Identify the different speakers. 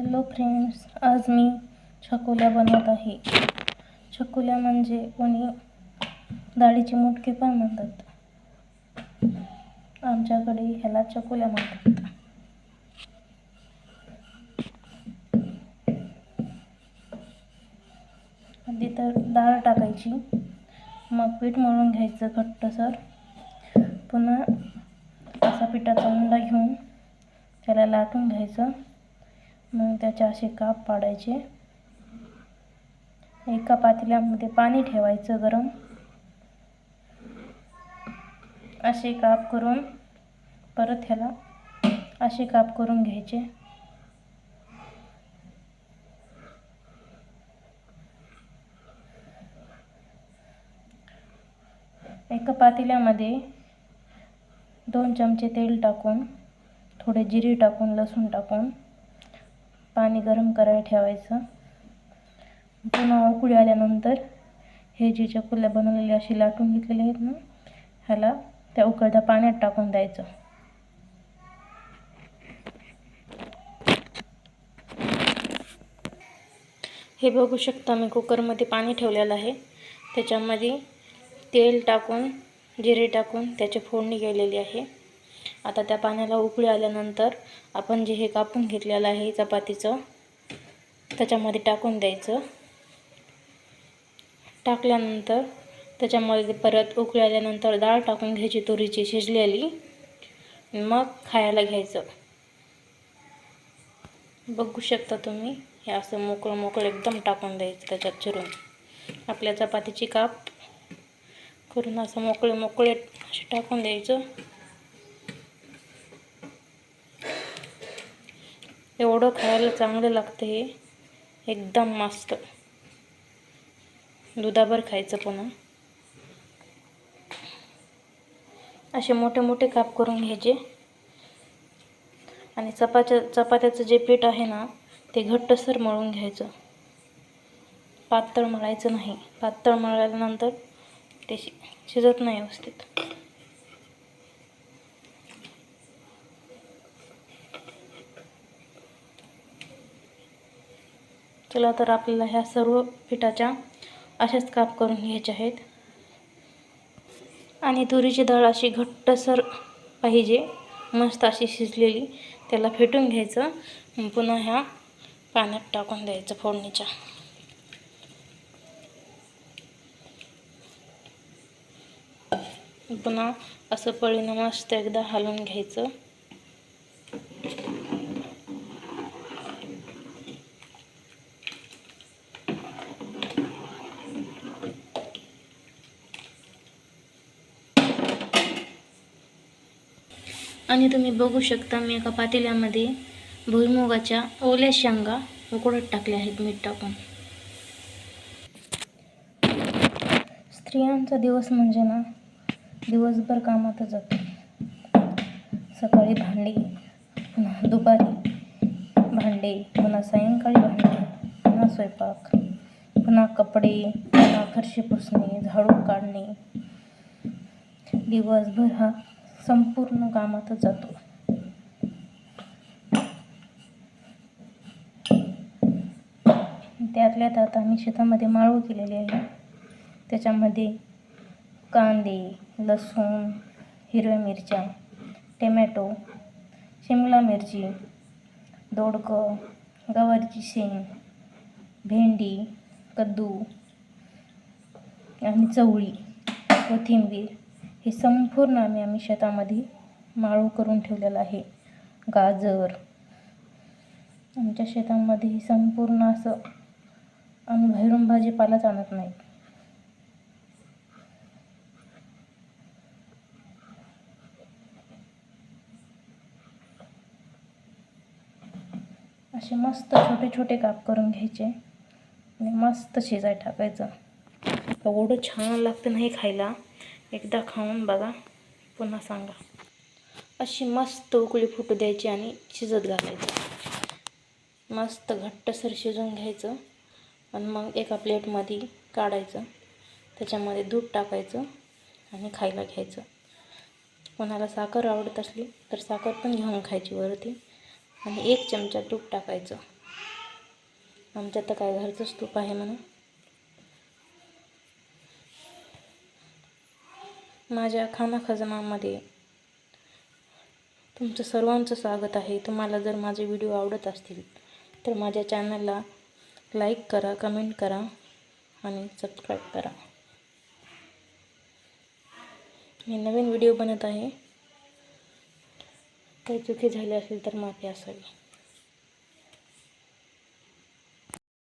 Speaker 1: Hello friends आज मी चकोल्या बनवत आहे. चकोल्या म्हणजे कोणी डाळीचे मुटके पण म्हणतात. आमच्याकडे ह्याला चकोल्या म्हणतात. आधी तर डाळ टाकायची मग पीठ मळून घ्यायचं घट्टसर. पुन्हा असा पिठाचा उंडा घेऊन त्याला लाटून घ्यायचं. मग त्याचे असे काप पाडायचे. एका पातेल्यामध्ये पाणी ठेवायचं गरम. असे काप करून परत ह्याला असे काप करून घ्यायचे. एका पातेल्यामध्ये दोन चमचे तेल टाकून थोडे जिरे टाकून लसूण टाकून पाणी गरम करायला ठेवायचं. पुन्हा उकळी आल्यानंतर हे जे चकुल्या बनवलेली अशी लाटून घेतलेले आहेत ना ह्याला त्या उकळत्या पाण्यात टाकून द्यायचं. हे बघू शकता मी कुकरमध्ये पाणी ठेवलेलं आहे. त्याच्यामध्ये तेल टाकून जिरे टाकून त्याची फोडणी केलेली आहे. आता त्या पाण्याला उकळी आल्यानंतर आपण जे हे कापून घेतलेलं आहे चपातीचं त्याच्यामध्ये टाकून द्यायचं. टाकल्यानंतर त्याच्यामध्ये परत उकळी आल्यानंतर डाळ टाकून घ्यायची तुरीची शिजलेली. मग खायला घ्यायचं. बघू शकता तुम्ही हे असं मोकळं मोकळं एकदम टाकून द्यायचं त्याच्यात चिरून. आपल्या चपातीची काप करून असं मोकळे मोकळे असे टाकून द्यायचं. एवढं खायला चांगलं लागतं हे. एकदम मस्त. दुधाभर खायचं पुन्हा. असे मोठे मोठे काप करून घ्यायचे. आणि चपाच्या चपात्याचं जे पीठ आहे ना ते घट्टसर मळून घ्यायचं. पातळ मळायचं नाही. पातळ मळल्यानंतर ते शि शिजत नाही व्यवस्थित. चला तर आपल्याला ह्या सर्व पिठाच्या अशाच काप करून घ्यायच्या आहेत. आणि तुरीची डाळ अशी घट्टसर पाहिजे मस्त अशी शिजलेली त्याला फेटून घ्यायचं. पुन्हा ह्या पाण्यात टाकून द्यायचं फोडणीच्या. पुन्हा असं पळीनं मस्त एकदा हलवून घ्यायचं. आणि तुम्ही बघू शकता मी एका पातेल्यामध्ये भुईमुगाच्या ओल्या शेंगा उकडत टाकल्या आहेत मीठ टाकून. स्त्रियांचा दिवस म्हणजे ना दिवसभर कामातच जातो. सकाळी भांडी पुन्हा दुपारी भांडे पुन्हा सायंकाळी भांडे पुन्हा स्वयंपाक पुन्हा कपडे पुन्हा फरशी पुसणे झाडू काढणे. दिवसभर हा संपूर्ण कामातच जातो. त्यातल्या त्यात आम्ही शेतामध्ये माळू केलेली आहे. त्याच्यामध्ये कांदे लसूण हिरव्या मिरच्या टमॅटो शिमला मिरची दोडकं गवारीची शेंग भेंडी कद्दू आणि चवळी कोथिंबीर. हे संपूर्ण आम्ही आम्ही शेतामध्ये माळू करून ठेवलेलं आहे. गाजर. आमच्या शेतामध्ये हे संपूर्ण असं आम्ही बाहेरून भाजीपालाच आणत नाही. असे मस्त छोटे छोटे काप करून घ्यायचे. आणि मस्त शिजाय टाकायचं. एवढं छान लागतं नाही खायला. एकदा खाऊन बघा. पुन्हा सांगा. अशी मस्त उकळी फुटू द्यायची आणि शिजत घालायचं. मस्त घट्टसर शिजवून घ्यायचं आणि मग एका प्लेटमध्ये काढायचं. त्याच्यामध्ये दूध टाकायचं आणि खायला घ्यायचं. कोणाला साखर आवडत असली तर साखर पण घेऊन खायची वरती. आणि एक चमचा तूप टाकायचं. आमच्या तर काय घरचंच तूप आहे म्हणून. माझ्या खाना खजानामध्ये तुमचं सर्वांचं स्वागत आहे. तुम्हाला जर माझे व्हिडिओ आवडत असतील तर माझ्या चॅनलला लाईक करा कमेंट करा आणि सबस्क्राईब करा. मी नवीन व्हिडिओ बनत आहे. काही चुकी झाली असेल तर माफी असावी.